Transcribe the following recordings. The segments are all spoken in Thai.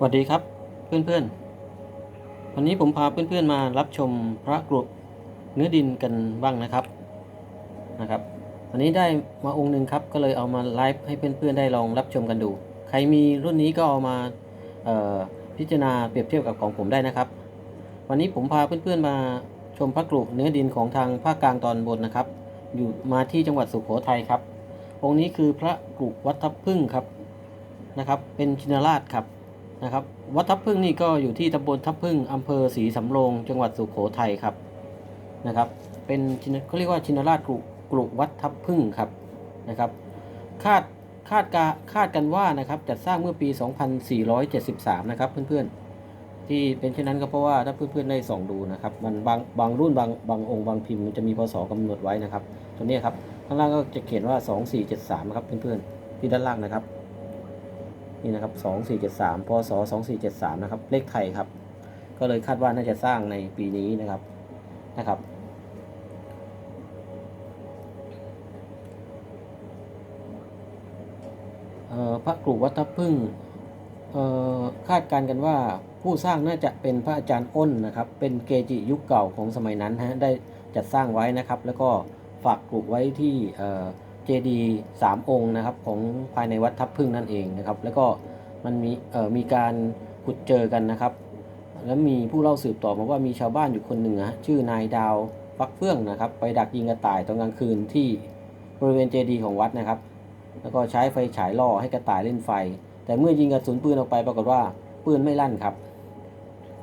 สวัสดีครับเพื่อนๆ วันนี้ผมพาเพื่อนๆมารับชมพระกรุเนื้อดินกันบ้างนะครับนะครับวันนี้ได้มาองค์หนึ่งครับก็เลยเอามาไลฟ์ให้เพื่อนๆได้ลองรับชมกันดู ใครมีรุ่นนี้ก็เอามาพิจารณาเปรียบเทียบกับของผมได้นะครับ วันนี้ผมพาเพื่อนๆมาชมพระกรุเนื้อดินของทางภาคกลางตอนบนนะครับ อยู่มาที่จังหวัดสุโขทัยครับ องค์นี้คือพระกรุวัดทับพึ่งครับนะครับ เป็นชินราชครับ นะครับ วัดทับพึ่งนี่ก็อยู่ที่ตำบลทับพึ่งอำเภอศรีสำโรง จังหวัดสุโขทัยครับนะครับ เป็นชินเขาเรียกว่าชินราชกรุกรุวัดทับพึ่งครับนะครับคาดคาดกาคาดกันว่านะครับจัดสร้างเมื่อปี 2473 นะครับ เพื่อนๆ ที่เป็นเช่นนั้นก็เพราะว่าถ้าเพื่อนๆได้ส่องดูนะครับ มันบางบางรุ่นบางบางองค์บางพิมพ์มันจะมีพศกำหนดไว้นะครับ ตัวนี้ครับข้างล่างก็จะเขียนว่า 2473 นะครับเพื่อนๆที่ด้านล่างนะครับ นี่นะครับ 2473 พศ 2473 นะครับ เลขไทยครับ ก็เลยคาดว่าน่าจะสร้างในปีนี้นะครับ นะครับเอ่อพระกรุวัดทับพึ่งเอ่อคาดการกันว่าผู้สร้างน่าจะเป็นพระอาจารย์อ้นนะครับ เป็นเกจิยุคเก่าของสมัยนั้นฮะ ได้จัดสร้างไว้นะครับ แล้วก็ฝากกรุไว้ที่ เจดีย์สามองค์นะครับของภายในวัดทับพึ่งนั่นเองนะครับ แล้วก็มันมีเอ่อมีการขุดเจอกันนะครับ แล้วมีผู้เล่าสืบต่อมาว่ามีชาวบ้านอยู่คนหนึ่งนะชื่อนายดาวฟักเฟื่องนะครับ ไปดักยิงกระต่ายตอนกลางคืนที่บริเวณเจดีย์ของวัดนะครับ แล้วก็ใช้ไฟฉายล่อให้กระต่ายเล่นไฟ แต่เมื่อยิงกระสุนปืนออกไปปรากฏว่าปืนไม่ลั่นครับ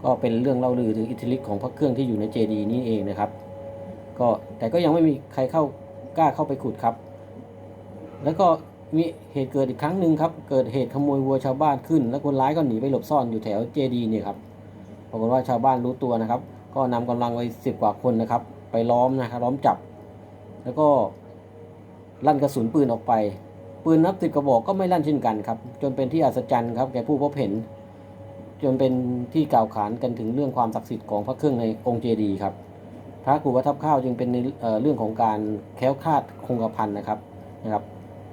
ก็เป็นเรื่องเล่าลือถึงอิทธิฤทธิ์ของพระเครื่องที่อยู่ในเจดีย์นี้เองนะครับ ก็แต่ก็ยังไม่มีใครเข้ากล้าเข้าไปขุดครับ แล้วก็มีเหตุเกิดอีกครั้งหนึ่งครับ เกิดเหตุขโมยวัวชาวบ้านขึ้น แล้วคนร้ายก็หนีไปหลบซ่อนอยู่แถวเจดีเนี่ยครับปรากฏว่าชาวบ้านรู้ตัวนะครับ ก็นำกำลังไว้สิบกว่าคนนะครับ ไปล้อมนะครับล้อมจับ แล้วก็ลั่นกระสุนปืนออกไป ปืนนับสิบกระบอกก็ไม่ลั่นเช่นกันครับ จนเป็นที่อัศจรรย์ครับแก่ผู้พบเห็น จนเป็นที่กล่าวขานกันถึงเรื่องความศักดิ์สิทธิ์ของพระเครื่องในองค์เจดีครับ พระกูวัทับข้าวจึงเป็นในเเรื่องของการแคล้วคลาดคงกระพันนะครับนะครับ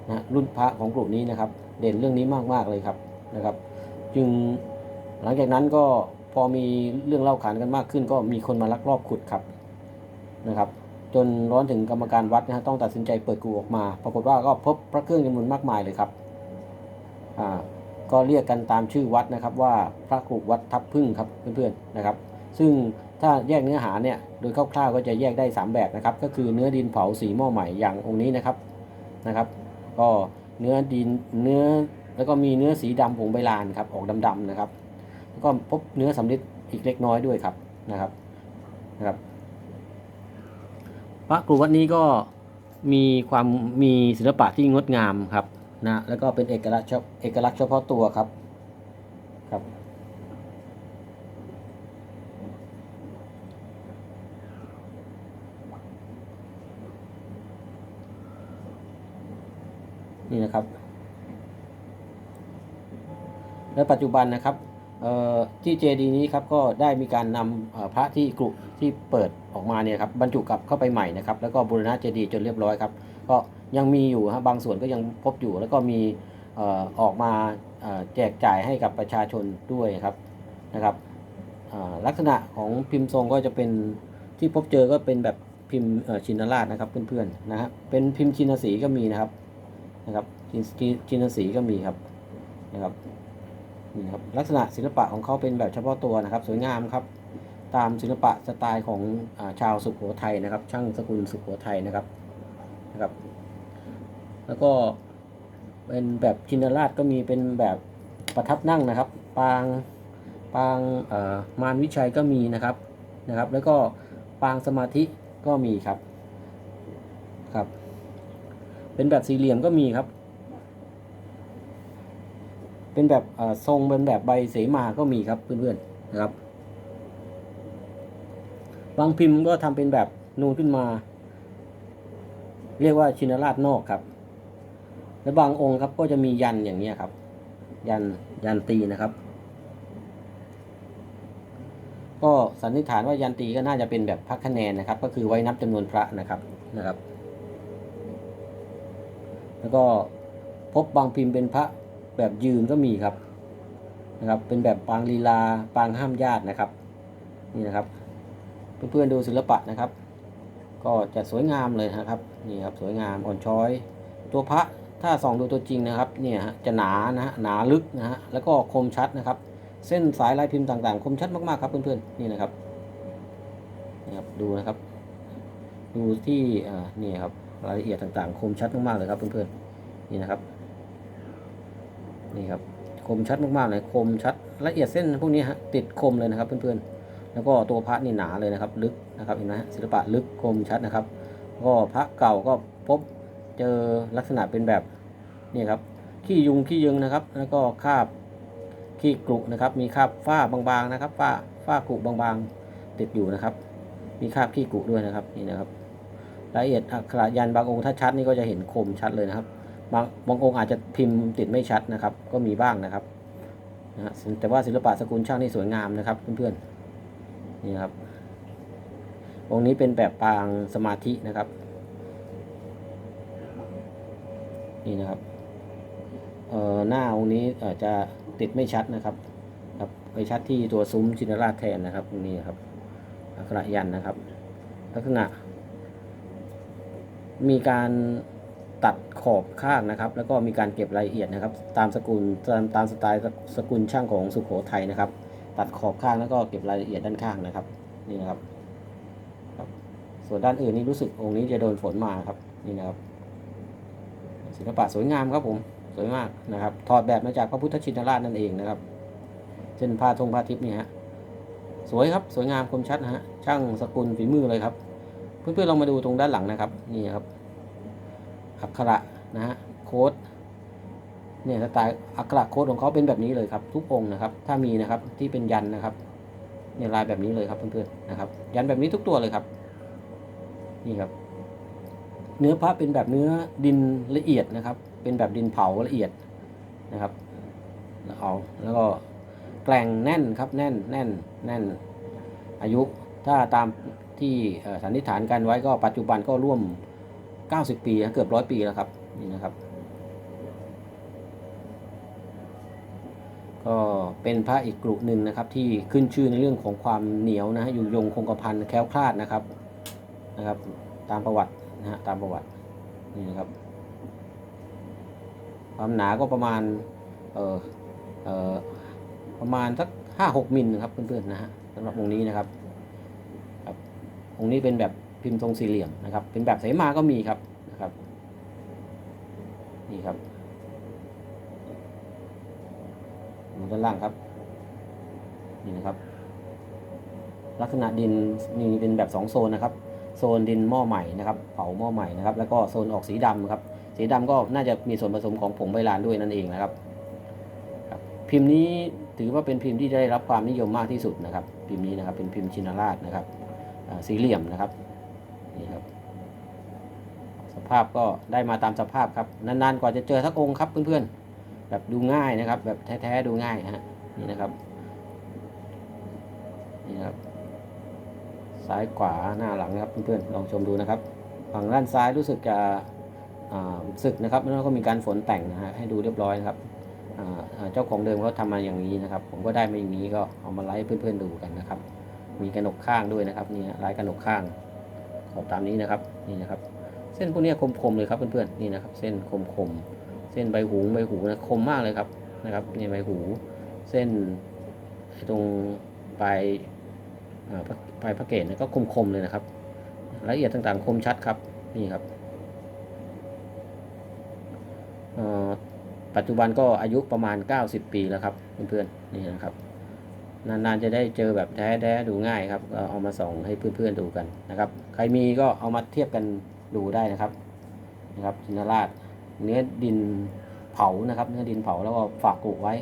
นะรุ่นพระของกลุ่มนี้นะครับ เด่นเรื่องนี้มากๆเลยครับนะครับ จึงหลังจากนั้นก็พอมีเรื่องเล่าขานกันมากขึ้น ก็มีคนมาลักลอบขุดครับนะครับ จนร้อนถึงกรรมการวัดนะฮะต้องตัดสินใจเปิดกูออกมา ปรากฏว่าก็พบพระเครื่องจำนวนมากมายเลยครับอ่าก็เรียกกันตามชื่อวัดนะครับว่าพระกรุวัดทับพึ่งครับเพื่อนๆนะครับ ซึ่งถ้าแยกเนื้อหาเนี่ยโดยคร่าวๆก็จะแยกได้ 3 แบบนะครับ ก็คือเนื้อดินเผาสีหม้อใหม่อย่างองค์นี้นะครับนะครับ ก็เนื้อดินเนื้อแล้วก็มีเนื้อสีดำผงใบลานครับออกดำๆนะครับ แล้วก็พบเนื้อสำลิดอีกเล็กน้อยด้วยครับนะครับนะครับ พระกรุวัดนี้ก็มีความมีศิลปะที่งดงามครับนะแล้วก็เป็นเอกลักษณ์เฉเอกลักษณ์เฉพาะตัวครับครับ นี่นะครับ และปัจจุบันนะครับที่เจดีย์นี้ครับก็ได้มีการนำพระที่กรุที่เปิดออกมาเนี่ยครับบรรจุกลับเข้าไปใหม่นะครับ แล้วก็บูรณะเจดีย์จนเรียบร้อยครับ ก็ยังมีอยู่ฮะบางส่วนก็ยังพบอยู่แล้วก็มีออกมาแจกจ่ายให้กับประชาชนด้วยครับนะครับลักษณะของพิมพ์ทรงก็จะเป็นที่พบเจอก็เป็นแบบพิมพ์ชินราชนะครับเพื่อนๆนะฮะเป็นพิมพ์ชินสีก็มีนะครับ นะครับชินชินสีก็มีครับนะครับนี่ครับลักษณะศิลปะของเขาเป็นแบบเฉพาะตัวนะครับ สวยงามครับ ตามศิลปะสไตล์ของอชาวสุโขทัยนะครับ ช่างสกุลสุโขทัยนะครับนะครับ แล้วก็เป็นแบบชินราชก็มีเป็นแบบประทับนั่งนะครับ ปางปางมารวิชัยก็มีนะครับนะครับ แล้วก็ปางสมาธิก็มีครับครับ เป็นแบบสี่เหลี่ยมก็มีครับ เป็นแบบทรงเป็นแบบใบเสมาก็มีครับเพื่อนๆนะครับ บางพิมพ์ก็ทำเป็นแบบนูนขึ้นมา เรียกว่าชินราชนอกครับ และบางองค์ครับก็จะมียันอย่างนี้ครับ ยันยันตีนะครับ ก็สันนิษฐานว่ายันตีก็น่าจะเป็นแบบพักคะแนนนะครับ ก็คือไว้นับจำนวนพระนะครับนะครับ แล้วก็พบบางพิมพ์เป็นพระแบบยืนก็มีครับนะครับ เป็นแบบปางลีลาปางห้ามญาตินะครับ นี่นะครับ เพื่อนๆดูศิลปะนะครับ ก็จะสวยงามเลยนะครับนี่ครับสวยงามอ่อนช้อย ตัวพระถ้าส่องดูตัวจริงนะครับเนี่ยฮะจะหนานะฮะหนาลึกนะฮะแล้วก็คมชัดนะครับ เส้นสายลายพิมพ์ต่างๆ คมชัดมากๆครับเพื่อนๆนี่นะครับนี่ครับดูนะครับ ดูที่อ่านี่ครับ รายละเอียดต่างๆ คมชัดมากๆเลยครับเพื่อนๆนี่นะครับนี่ครับคมชัดมากๆเลยคมชัดละเอียดเส้นพวกนี้ฮะติดคมเลยนะครับเพื่อนๆ แล้วก็ตัวพระนี่หนาเลยนะครับ ลึกนะครับเห็นไหมศิลปะลึกคมชัดนะครับ ก็พระเก่าก็พบเจอลักษณะเป็นแบบนี่ครับขี้ยุงขี้ยึงนะครับ แล้วก็คาบขี้กรุนะครับ มีคาบฝ้าบางๆนะครับฝ้าฝ้ากรุบางๆติดอยู่นะครับ มีคาบขี้กรุด้วยนะครับนี่นะครับ รายละเอียดอักขระยันบางองค์ถ้าชัดนี่ก็จะเห็นคมชัดเลยนะครับ บางบางองค์อาจจะพิมพ์ติดไม่ชัดนะครับ ก็มีบ้างนะครับนะฮะแต่ว่าศิลปะสกุลช่างนี่สวยงามนะครับเพื่อนๆนี่ครับองค์นี้เป็นแบบปางสมาธินะครับ นี่นะครับเอ่อหน้าองค์นี้อาจจะติดไม่ชัดนะครับครับไปชัดที่ตัวซุ้มชินราชแทนนะครับตรงนี้ครับอักขระยันนะครับ ลักษณะ มีการตัดขอบข้างนะครับ แล้วก็มีการเก็บรายละเอียดนะครับ ตามสกุลตามตามสไตล์สกุลช่างของสุโขทัยนะครับ ตัดขอบข้างแล้วก็เก็บรายละเอียดด้านข้างนะครับนี่นะครับ ส่วนด้านอื่นนี่รู้สึกองค์นี้จะโดนฝนมาครับนี่นะครับ ศิลปะสวยงามครับผมสวยมากนะครับถอดแบบมาจากพระพุทธชินราชนั่นเองนะครับเช่นผ้าทงผ้าทิพย์นี่ฮะสวยครับสวยงามคมชัดฮะช่างสกุลฝีมือเลยครับ เพื่อนๆลองมาดูตรงด้านหลังนะครับนี่ครับ อักขระนะฮะโค้ดเนี่ยสไตล์อักขระโค้ดของเขาเป็นแบบนี้เลยครับ ทุกองนะครับ ถ้ามีนะครับที่เป็นยันนะครับเนี่ยลายแบบนี้เลยครับเพื่อนๆนะครับ ยันแบบนี้ทุกตัวเลยครับ นี่ครับ เนื้อพระเป็นแบบเนื้อดินละเอียดนะครับ เป็นแบบดินเผาละเอียดนะครับแล้วเอาแล้วก็แกล่งแน่นครับแน่นแน่นแน่น อายุถ้าตาม ที่สันนิษฐานกันไว้ก็ปัจจุบันก็ร่วม 90 ปีเกือบร้อยปีแล้วครับนี่นะครับก็เป็นพระอีกกลุ่มหนึ่งนะครับที่ขึ้นชื่อในเรื่องของความเหนียวนะฮะอยู่ยงคงกระพันแคล้วคลาดนะครับนะครับ ตามประวัตินะฮะตามประวัตินี่นะครับ ความหนาก็ประมาณเออเออประมาณสักห้าหกมิลนะครับเพื่อนๆนะฮะสำหรับองค์นี้นะครับ องค์นี้เป็นแบบพิมพ์ทรงสี่เหลี่ยมนะครับ เป็นแบบเสมาก็มีครับนะครับนี่ครับดูด้านล่างครับนี่นะครับ ลักษณะดินนี่เป็นแบบสองโซนนะครับ โซนดินหม้อใหม่นะครับ เผาหม้อใหม่นะครับ แล้วก็โซนออกสีดำครับ สีดำก็น่าจะมีส่วนผสมของผงใบลานด้วยนั่นเองนะครับพิมพ์นี้ถือว่าเป็นพิมพ์ที่ได้รับความนิยมมากที่สุดนะครับ พิมพ์นี้นะครับเป็นพิมพ์ชินราชนะครับ สี่เหลี่ยมนะครับนี่ครับ สภาพก็ได้มาตามสภาพครับนานๆกว่าจะเจอทักองค์ครับเพื่อนๆแบบดูง่ายนะครับ แบบแท้ๆดูง่ายฮะนี่นะครับนี่นะครับ ซ้ายขวาหน้าหลังนะครับเพื่อนๆลองชมดูนะครับฝั่งด้านซ้ายรู้สึกจะอ่าสึกนะครับแล้วก็มีการฝนแต่งนะฮะให้ดูเรียบร้อยนะครับเจ้าของเดิมเขาทำมาอย่างนี้นะครับ ผมก็ได้มาอย่างนี้ก็เอามาไลฟ์เพื่อนๆดูกันนะครับ มีกระหนกข้างด้วยนะครับนี่ฮะลายกระหนกข้างขอบตามนี้นะครับนี่นะครับ เส้นพวกนี้คมๆเลยครับเพื่อนๆนี่นะครับ เส้นคมๆเส้นใบหูใบหูนะคมมากเลยครับนะครับนี่ใบหู เส้นตรงปลายปลายพระเกศเนี่ยก็คมๆเลยนะครับรายละเอียดต่างๆ คมชัดครับนี่ครับปัจจุบันก็อายุประมาณ 90 ปีแล้วครับเพื่อนๆนี่นะครับ นานๆจะได้เจอแบบแท้ๆดูง่ายครับก็เอามาส่องให้เพื่อนๆดูกันนะครับ ใครมีก็เอามาเทียบกันดูได้นะครับนะครับจินราชเนื้อดินเผานะครับ เนื้อดินเผาแล้วก็ฝากกรุไว้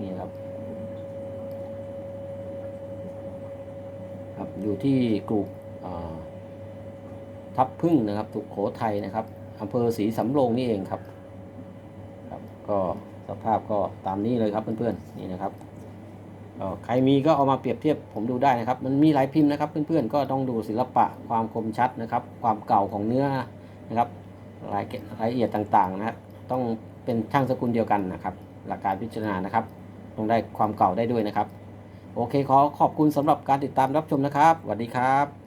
นี่ครับครับอยู่ที่กลุ่มทับพึ่งนะครับสุโขทัยนะครับอำเภอศรีสำโรงนี่เองครับครับ ก็สภาพก็ตามนี้เลยครับเพื่อนๆนี่นะครับ ใครมีก็เอามาเปรียบเทียบผมดูได้นะครับ มันมีหลายพิมพ์นะครับ เพื่อนๆก็ต้องดูศิลปะความคมชัดนะครับ ความเก่าของเนื้อนะครับรายรายละเอียดต่างๆนะครับต้องเป็นช่างสกุลเดียวกันนะครับ หลักการพิจารณานะครับต้องได้ความเก่าได้ด้วยนะครับ โอเคขอขอบคุณสำหรับการติดตามรับชมนะครับสวัสดีครับ